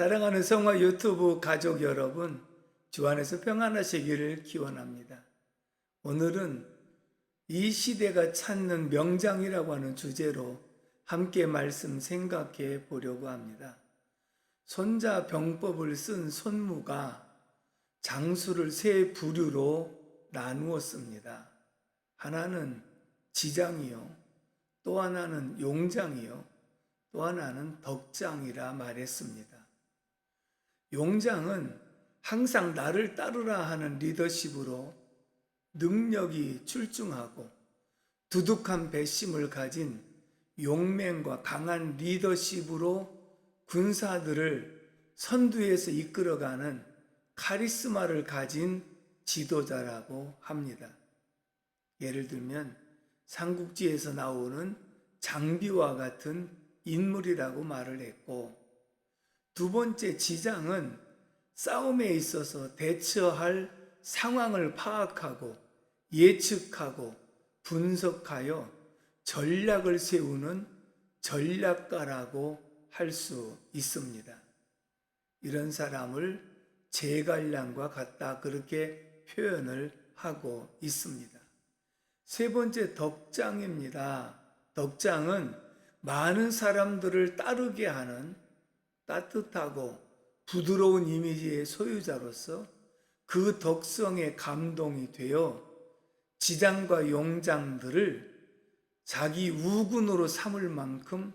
사랑하는 성화 유튜브 가족 여러분, 주 안에서 평안하시기를 기원합니다. 오늘은 이 시대가 찾는 명장이라고 하는 주제로 함께 말씀 생각해 보려고 합니다. 손자 병법을 쓴 손무가 장수를 세 부류로 나누었습니다. 하나는 지장이요, 또 하나는 용장이요, 또 하나는 덕장이라 말했습니다. 용장은 항상 나를 따르라 하는 리더십으로 능력이 출중하고 두둑한 배심을 가진 용맹과 강한 리더십으로 군사들을 선두에서 이끌어가는 카리스마를 가진 지도자라고 합니다. 예를 들면 삼국지에서 나오는 장비와 같은 인물이라고 말을 했고 두 번째 지장은 싸움에 있어서 대처할 상황을 파악하고 예측하고 분석하여 전략을 세우는 전략가라고 할 수 있습니다. 이런 사람을 제갈량과 같다 그렇게 표현을 하고 있습니다. 세 번째 덕장입니다. 덕장은 많은 사람들을 따르게 하는 따뜻하고 부드러운 이미지의 소유자로서 그 덕성에 감동이 되어 지장과 용장들을 자기 우군으로 삼을 만큼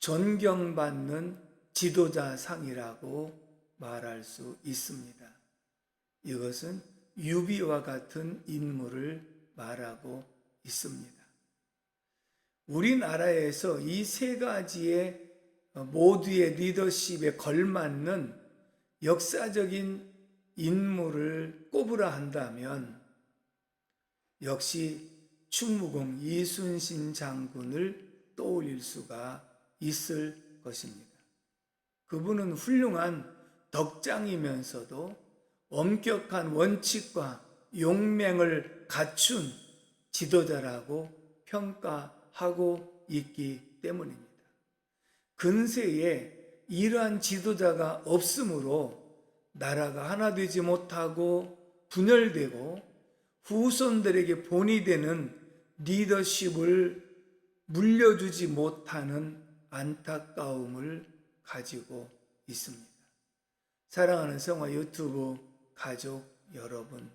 존경받는 지도자 상이라고 말할 수 있습니다. 이것은 유비와 같은 인물을 말하고 있습니다. 우리나라에서 이 세 가지의 모두의 리더십에 걸맞는 역사적인 인물을 꼽으라 한다면 역시 충무공 이순신 장군을 떠올릴 수가 있을 것입니다. 그분은 훌륭한 덕장이면서도 엄격한 원칙과 용맹을 갖춘 지도자라고 평가하고 있기 때문입니다. 근세에 이러한 지도자가 없으므로 나라가 하나 되지 못하고 분열되고 후손들에게 본이 되는 리더십을 물려주지 못하는 안타까움을 가지고 있습니다. 사랑하는 성화 유튜브 가족 여러분,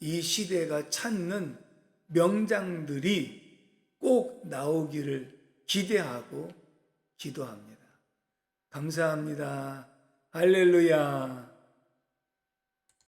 이 시대가 찾는 명장들이 꼭 나오기를 기대하고 기도합니다. 감사합니다. 할렐루야.